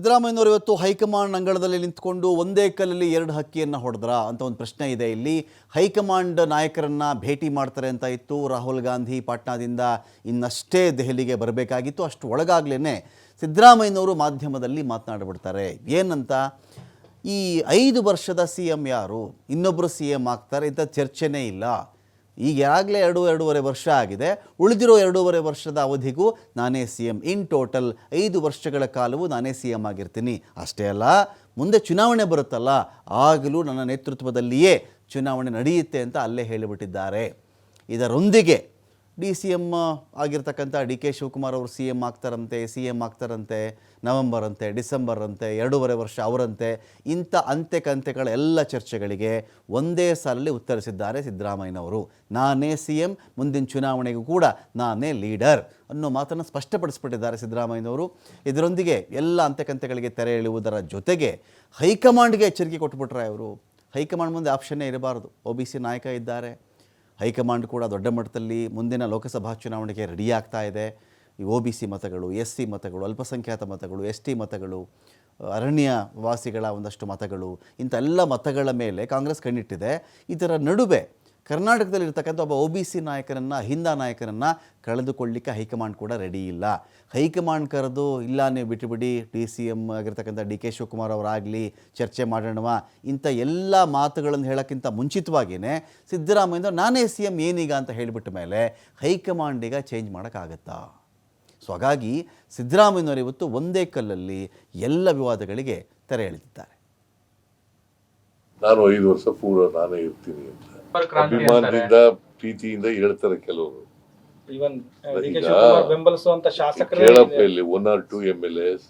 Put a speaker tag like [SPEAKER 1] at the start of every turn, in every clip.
[SPEAKER 1] ಸಿದ್ದರಾಮಯ್ಯನವರು ಇವತ್ತು ಹೈಕಮಾಂಡ್ ಅಂಗಳದಲ್ಲಿ ನಿಂತ್ಕೊಂಡು ಒಂದೇ ಕಲ್ಲಲ್ಲಿ ಎರಡು ಹಕ್ಕಿಯನ್ನು ಹೊಡೆದ್ರ ಅಂತ ಒಂದು ಪ್ರಶ್ನೆ ಇದೆ. ಇಲ್ಲಿ ಹೈಕಮಾಂಡ್ ನಾಯಕರನ್ನ ಭೇಟಿ ಮಾಡ್ತಾರೆ ಅಂತ ಇತ್ತು. ರಾಹುಲ್ ಗಾಂಧಿ ಪಾಟ್ನಾದಿಂದ ಇನ್ನಷ್ಟೇ ದೆಹಲಿಗೆ ಬರಬೇಕಾಗಿತ್ತು. ಅಷ್ಟು ಒಳಗಾಗ್ಲೇ ಸಿದ್ದರಾಮಯ್ಯನವರು ಮಾಧ್ಯಮದಲ್ಲಿ ಮಾತನಾಡಿಬಿಡ್ತಾರೆ. ಏನಂತ? ಈ ಐದು ವರ್ಷದ ಸಿ ಎಂ ಯಾರು? ಇನ್ನೊಬ್ಬರು ಸಿ ಎಂ ಆಗ್ತಾರೆ. ಇಂಥ ಚರ್ಚೆನೇ ಇಲ್ಲ. ಈಗಾಗಲೇ ಎರಡು, ಎರಡೂವರೆ ವರ್ಷ ಆಗಿದೆ. ಉಳಿದಿರೋ ಎರಡೂವರೆ ವರ್ಷದ ಅವಧಿಗೂ ನಾನೇ ಸಿ ಎಂ ಇನ್ ಟೋಟಲ್ ಐದು ವರ್ಷಗಳ ಕಾಲವೂ ನಾನೇ ಸಿ ಎಂ ಆಗಿರ್ತೀನಿ. ಅಷ್ಟೇ ಅಲ್ಲ, ಮುಂದೆ ಚುನಾವಣೆ ಬರುತ್ತಲ್ಲ, ಆಗಲೂ ನನ್ನ ನೇತೃತ್ವದಲ್ಲಿಯೇ ಚುನಾವಣೆ ನಡೆಯುತ್ತೆ ಅಂತ ಅಲ್ಲೇ ಹೇಳಿಬಿಟ್ಟಿದ್ದಾರೆ. ಇದರೊಂದಿಗೆ ಡಿ ಸಿ ಎಂ ಆಗಿರ್ತಕ್ಕಂಥ ಡಿ ಕೆ ಶಿವಕುಮಾರ್ ಅವರು ಸಿ ಎಂ ಆಗ್ತಾರಂತೆ, ಸಿ ಎಂ ಆಗ್ತಾರಂತೆ ನವೆಂಬರ್ ಅಂತೆ ಡಿಸೆಂಬರ್ ಅಂತೆ ಎರಡೂವರೆ ವರ್ಷ ಅವರಂತೆ, ಇಂಥ ಅಂತೆ ಕಂತೆಗಳ ಎಲ್ಲ ಚರ್ಚೆಗಳಿಗೆ ಒಂದೇ ಸಾಲಲ್ಲಿ ಉತ್ತರಿಸಿದ್ದಾರೆ ಸಿದ್ದರಾಮಯ್ಯನವರು. ನಾನೇ ಸಿ ಎಂ ಮುಂದಿನ ಚುನಾವಣೆಗೂ ಕೂಡ ನಾನೇ ಲೀಡರ್ ಅನ್ನೋ ಮಾತನ್ನು ಸ್ಪಷ್ಟಪಡಿಸ್ಬಿಟ್ಟಿದ್ದಾರೆ ಸಿದ್ದರಾಮಯ್ಯನವರು. ಇದರೊಂದಿಗೆ ಎಲ್ಲ ಅಂತೆಕಂತೆಗಳಿಗೆ ತೆರೆ ಎಳೆಯುವುದರ ಜೊತೆಗೆ ಹೈಕಮಾಂಡ್ಗೆ ಎಚ್ಚರಿಕೆ ಕೊಟ್ಬಿಟ್ರೆ ಅವರು. ಹೈಕಮಾಂಡ್ ಮುಂದೆ ಆಪ್ಷನ್ನೇ ಇರಬಾರ್ದು. ಒ ಬಿ ಸಿ ನಾಯಕ ಇದ್ದಾರೆ. ಹೈಕಮಾಂಡ್ ಕೂಡ ದೊಡ್ಡ ಮಟ್ಟದಲ್ಲಿ ಮುಂದಿನ ಲೋಕಸಭಾ ಚುನಾವಣೆಗೆ ರೆಡಿ ಆಗ್ತಾ ಇದೆ. ಒ ಬಿ ಸಿ ಮತಗಳು ಎಸ್ ಸಿ ಮತಗಳು, ಅಲ್ಪಸಂಖ್ಯಾತ ಮತಗಳು ಎಸ್ ಟಿ ಮತಗಳು, ಅರಣ್ಯ ವಾಸಿಗಳ ಒಂದಷ್ಟು ಮತಗಳು, ಇಂಥ ಎಲ್ಲ ಮತಗಳ ಮೇಲೆ ಕಾಂಗ್ರೆಸ್ ಕಣ್ಣಿಟ್ಟಿದೆ. ಇದರ ನಡುವೆ ಕರ್ನಾಟಕದಲ್ಲಿರ್ತಕ್ಕಂಥ ಒಬ್ಬ ಒ ಬಿ ಸಿ ನಾಯಕರನ್ನು ಹಿಂದ ನಾಯಕರನ್ನು ಕಳೆದುಕೊಳ್ಳಿಕ್ಕೆ ಹೈಕಮಾಂಡ್ ಕೂಡ ರೆಡಿ ಇಲ್ಲ. ಹೈಕಮಾಂಡ್ ಕರೆದು, ಇಲ್ಲ ನೀವು ಬಿಟ್ಟುಬಿಡಿ ಡಿ ಸಿ ಎಂ ಆಗಿರ್ತಕ್ಕಂಥ ಡಿ ಕೆ ಶಿವಕುಮಾರ್ ಅವರಾಗಲಿ ಚರ್ಚೆ ಮಾಡೋಣವ, ಇಂಥ ಎಲ್ಲ ಮಾತುಗಳನ್ನು ಹೇಳೋಕ್ಕಿಂತ ಮುಂಚಿತವಾಗಿಯೇ ಸಿದ್ದರಾಮಯ್ಯ ನಾನೇ ಸಿ ಎಂ ಏನೀಗ ಅಂತ ಹೇಳಿಬಿಟ್ಟ ಮೇಲೆ ಹೈಕಮಾಂಡಿಗ ಚೇಂಜ್ ಮಾಡೋಕ್ಕಾಗತ್ತಾ? ಸೊ ಹಾಗಾಗಿ ಸಿದ್ದರಾಮಯ್ಯನವರು ಇವತ್ತು ಒಂದೇ ಕಲ್ಲಲ್ಲಿ ಎಲ್ಲ ವಿವಾದಗಳಿಗೆ ತೆರೆ ಎಳೆದಿದ್ದಾರೆ.
[SPEAKER 2] ನಾನು ಐದು ವರ್ಷ ಪೂರ್ವ ನಾನೇ ಇರ್ತೀನಿ ಅಂತ. ಅಭಿಮಾನದಿಂದ ಪ್ರೀತಿಯಿಂದ ಹೇಳ್ತಾರೆ ಕೆಲವರು.
[SPEAKER 3] ಬೆಂಬಲಿಸುವಂತ
[SPEAKER 2] ಕೇಳಪ್ಪ ಇಲ್ಲಿ one or two M L S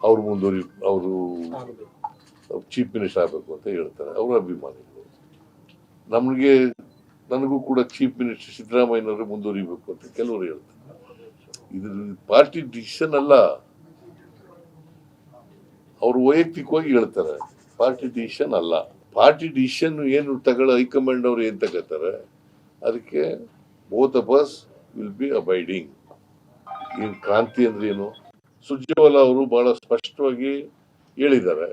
[SPEAKER 2] ಅವ್ರು ಮುಂದುವರಿ ಅವರು. ಚೀಫ್ ಮಿನಿಸ್ಟರ್ ಆಗಬೇಕು ಅಂತ ಹೇಳ್ತಾರೆ ಅವರ ಅಭಿಮಾನಿಗಳು. ನಮಗೆ ನನಗೂ ಕೂಡ ಚೀಫ್ ಮಿನಿಸ್ಟರ್ ಸಿದ್ದರಾಮಯ್ಯನವರು ಮುಂದುವರಿಬೇಕು ಅಂತ ಕೆಲವರು ಹೇಳ್ತಾರೆ. ಇದ್ರ ಪಾರ್ಟಿ ಡಿಸಿಷನ್ ಅಲ್ಲ. ಅವರು ವೈಯಕ್ತಿಕವಾಗಿ ಹೇಳ್ತಾರೆ. ಪಾರ್ಟಿ ಡಿಸಿಷನ್ ಅಲ್ಲ. ಪಾರ್ಟಿ ಡಿಸಿಷನ್ ಏನು ತಗೊಳ್ಳೋ ಹೈಕಮಾಂಡ್ ಅವರು ಏನು ತಗೋತಾರೆ? ಅದಕ್ಕೆ both of us will be abiding ಈ ಕ್ರಾಂತಿ ಅಂದ್ರೆ ಏನು? ಸುರ್ಜೇವಾಲಾ ಅವರು ಬಹಳ ಸ್ಪಷ್ಟವಾಗಿ ಹೇಳಿದ್ದಾರೆ.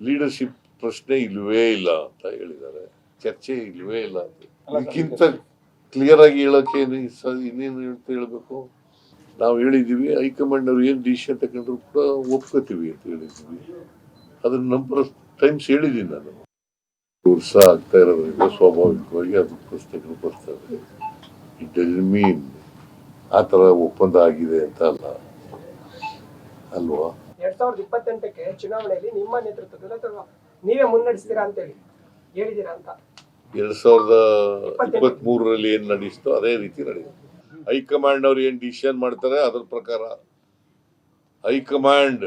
[SPEAKER 2] ಲೀಡರ್ಶಿಪ್ ಪ್ರಶ್ನೆ ಇಲ್ವೇ ಇಲ್ಲ ಅಂತ ಹೇಳಿದ್ದಾರೆ. ಚರ್ಚೆ ಇಲ್ವೇ ಇಲ್ಲ ಅಂತ. ಇದಕ್ಕಿಂತ ಕ್ಲಿಯರ್ ಆಗಿ ಹೇಳೋಕೆ ಇನ್ನೇನು ಅಂತ ಹೇಳಬೇಕು? ನಾವು ಹೇಳಿದ್ದೀವಿ ಹೈಕಮಾಂಡ್ ಅವರು ಏನು ಡಿಸಿಷನ್ ತಗೊಂಡ್ರು ಕೂಡ ಒಪ್ಕೋತೀವಿ ಅಂತ ಹೇಳಿದ್ವಿ ಅದನ್ನ ನಂಬರ್ ಟೈಮ್ಸ್ ಹೇಳಿದ್ದೀನಿ ನಾನು. ವರ್ಷ ಆಗ್ತಾ ಇರೋದ್ರಿಂದ ಸ್ವಾಭಾವಿಕವಾಗಿ ಅದು ಪ್ರಶ್ನೆಗಳು ಬರ್ತವೆ. ಇಟ್ ಡಸ್ ಮೀನ್ ಆ ಥರ ಒಪ್ಪಂದ ಆಗಿದೆ ಅಂತ ಅಲ್ಲ. ಅಲ್ವಾ?
[SPEAKER 4] ಎರಡ್ ಸಾವಿರದ ಇಪ್ಪತ್ತೆಂಟಕ್ಕೆ ಚುನಾವಣೆಯಲ್ಲಿ ನಿಮ್ಮ ನೇತೃತ್ವದಲ್ಲಿ ಅಥವಾ ನೀವೇ ಮುನ್ನಡೆಸ್ತೀರಾ ಅಂತ ಹೇಳಿದ್ದೀರಾ ಹೇಳಿದೀರಾ ಅಂತ?
[SPEAKER 2] ಎರಡ್ ಸಾವಿರದ ಇಪ್ಪತ್ತ್ ಮೂರರಲ್ಲಿ ಏನ್ ನಡೆಸ್ತೋ ಅದೇ ರೀತಿ ನಡೆಯುತ್ತೆ ಹೈಕಮಾಂಡ್ ಅವ್ರು ಏನ್ ಡಿಸಿಷನ್ ಮಾಡ್ತಾರೆ ಅದ್ರ ಪ್ರಕಾರ? ಹೈಕಮಾಂಡ್